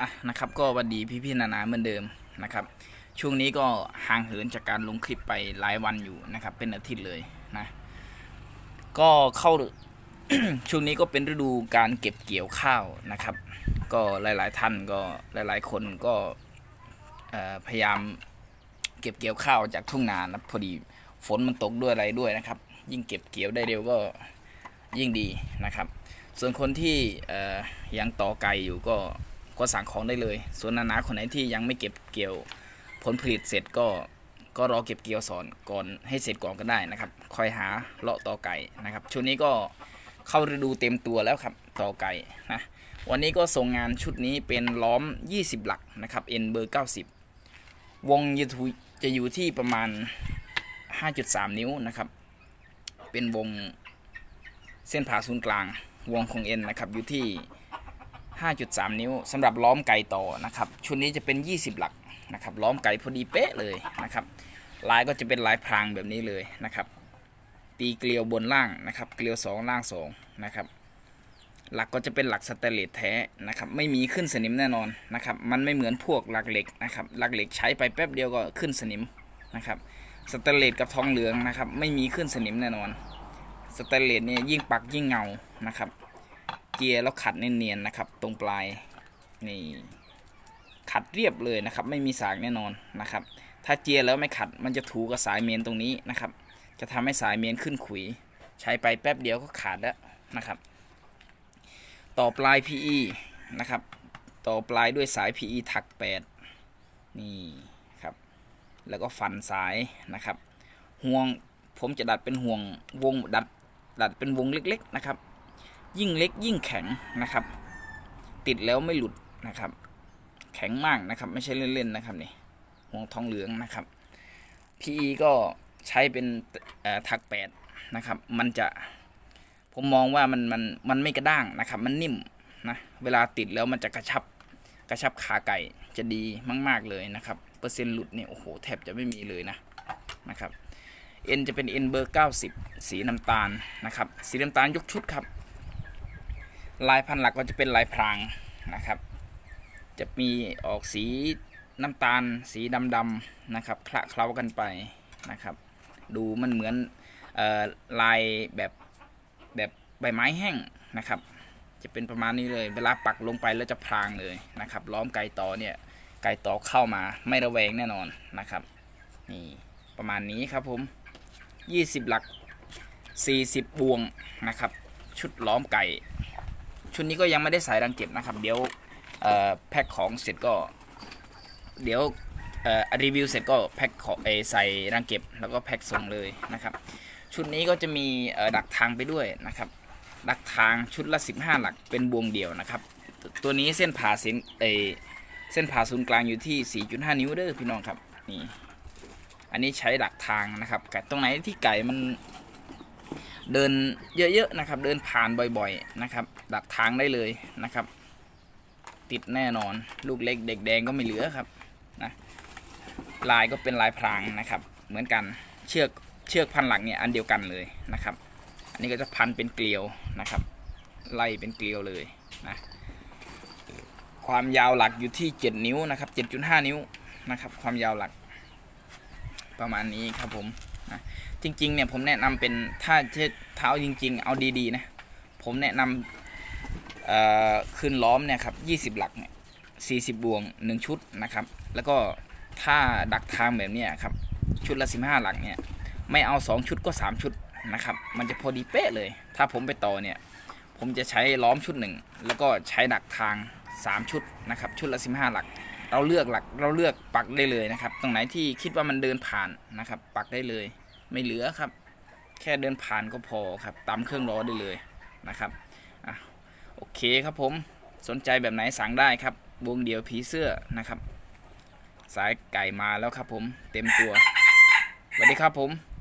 อะนะครับก็วันดีพี่พี่ๆนานาเหมือนเดิมนะครับ ช่วงนี้ก็ห่างเหินจากการลงคลิปไปหลายวันอยู่นะครับ เป็นอาทิตย์เลยนะก็เข้าช่วงนี้ก็เป็นฤดูการเก็บเกี่ยวข้าวนะครับ ก็หลาย ๆ ท่านก็หลาย ๆ คนก็พยายามเก็บเกี่ยวข้าวจากทุ่งนานะพอดีฝนมันตกด้วยอะไรด้วยนะครับ ยิ่งเก็บเกี่ยวได้เร็วก็ยิ่งดีนะครับ ส่วนคนที่ยังต่อไก่อยู่ก็ ก็สั่งของได้เลย ส่วนนานาคนไหนที่ยังไม่เก็บเกี่ยวผลผลิตเสร็จก็ก็รอเก็บเกี่ยวสอนก่อนให้เสร็จก่อนก็ได้นะครับ คอยหาเลาะต่อไก่นะครับ ช่วงนี้ก็เข้าฤดูเต็มตัวแล้วครับต่อไก่นะวันนี้ก็ส่งงานชุดนี้เป็นล้อม 20 หลักนะครับ N เบอร์ 90 วงจะถูจะอยู่ที่ประมาณ 5.3 นิ้วนะครับ เป็นวงเส้นผ่าศูนย์กลางวงของเอ็นนะครับอยู่ที่ 5.3 นิ้วสำหรับล้อมไก่ต่อนะครับ ชุดนี้จะเป็น 20 หลักนะครับ ล้อมไก่พอดีเป๊ะเลยนะครับลายก็จะเป็นลายพรางแบบนี้เลยนะครับ ตีเกลียวบนล่างนะครับ เกลียว 2 ล่าง 2 นะครับ หลักก็จะเป็นหลักสแตนเลสแท้นะครับ ไม่มีขึ้นสนิมแน่นอนนะครับ มันไม่เหมือนพวกหลักเหล็กนะครับ หลักเหล็กใช้ไปแป๊บเดียวก็ขึ้นสนิมนะครับ สแตนเลสกับทองเหลืองนะครับ ไม่มีขึ้นสนิมแน่นอน สแตนเลสเนี่ยยิ่งปักยิ่งเงานะครับ เจียร์แล้วขัดเนียนๆนะครับ ตรงปลายนี่ขัดเรียบเลยนะครับ ไม่มีสากแน่นอนนะครับ ถ้าเจียร์แล้วไม่ขัดมันจะถูกับสายเมนตรงนี้นะครับ จะทำให้สายเมนขึ้นขุย ใช้ไปแป๊บเดียวก็ขาดแล้วนะครับ ต่อปลาย PE นะครับ ต่อปลายด้วยสาย PE ถัก 8 นี่ครับ แล้วก็ฟันสายนะครับห่วงผมจะดัดเป็นห่วงวงดัดดัดเป็นวงเล็กๆนะครับ ยิ่งเล็กยิ่งแข็งนะครับ ติดแล้วไม่หลุดนะครับ แข็งมากนะครับ ไม่ใช่เล่นๆนะครับนี่ห่วงทองเหลืองนะครับ PE ก็ใช้เป็นเอ่อถักแปดนะครับ มันจะผมมองว่ามันมันมันไม่กระด้างนะครับ มันนิ่มนะเวลาติดแล้วมันจะกระชับกระชับขาไก่จะดีมาก ๆเลยนะครับ เปอร์เซ็นต์หลุดเนี่ยโอ้โหแทบจะไม่มีเลยนะนะครับเอ็นจะเป็นเอ็นเบอร์ 90 สีน้ำตาลนะครับ สีน้ำตาลยกชุดครับ ลายพันหลักก็จะเป็นลายพรางนะครับ จะมีออกสีน้ำตาลสีดำๆนะครับคละเคล้ากันไปนะครับ ดูมันเหมือนออลายแบบแบบใบไม้แห้งนะครับ จะเป็นประมาณนี้เลย เวลาปักลงไปแล้วจะพรางเลยนะครับ ล้อมไก่ต่อเนี่ยไก่ต่อเข้ามาไม่ระแวงแน่นอนนะครับนี่ประมาณนี้ครับผม 20 หลัก 40 บวงนะครับ ชุดล้อมไก่ ชุดนี้ก็ยังไม่ได้ใส่รังเก็บนะครับ เดี๋ยวแพ็คของเสร็จก็ เดี๋ยวรีวิวเสร็จก็แพ็คของเอใส่รังเก็บแล้วก็แพ็คส่งเลยนะครับ ชุดนี้ก็จะมีดักทางไปด้วยนะครับ ดักทางชุดละ 15 หลักเป็นบวงเดียวนะครับ ตัวนี้เส้นผ่าเส้นเอเส้นผ่าศูนย์กลางอยู่ที่ 4.5 นิ้วเด้อพี่น้องครับนี่อันนี้ใช้ดักทางนะครับไก่ตรงไหนที่ไก่มัน เดินเยอะๆนะครับ เดินผ่านบ่อยๆนะครับดักทางได้เลยนะครับ ติดแน่นอนลูกเล็กเด็กแดงก็ไม่เหลือครับนะลายก็เป็นลายพรางนะครับ เหมือนกันเชือกเชือกพันหลักเนี่ยอันเดียวกันเลยนะครับ อันนี้ก็จะพันเป็นเกลียวนะครับ ไล่เป็นเกลียวเลยนะความยาวหลักอยู่ที่ 7 นิ้วนะครับ 7.5 นิ้วนะครับ ความยาวหลักประมาณนี้ครับผม จริงๆเนี่ยผมแนะนำเป็นถ้าเท้าจริง ๆ เอาดีๆนะผมแนะนำเอ่อขึ้นล้อมเนี่ยครับ20หลักเนี่ย40บวง1ชุดนะครับ แล้วก็ถ้าดักทางแบบนี้ครับชุดละ15หลักเนี่ยไม่เอา2ชุดก็3ชุดนะครับมันจะพอดีเป๊ะเลย ถ้าผมไปต่อเนี่ยผมจะใช้ล้อมชุดหนึ่งแล้วก็ใช้ดักทาง3ชุดนะครับชุดละ15หลัก เราเลือกหลักเราเลือกปักได้เลยนะครับ ตรงไหนที่คิดว่ามันเดินผ่านนะครับปักได้เลย ไม่เหลือครับ แค่เดินผ่านก็พอครับตามเครื่องล้อได้เลยนะครับอะโอเคครับผมสนใจแบบไหนสั่งได้ครับวงเดียวผีเสื้อนะครับ สายไก่มาแล้วครับผมเต็มตัวสวัสดีครับผม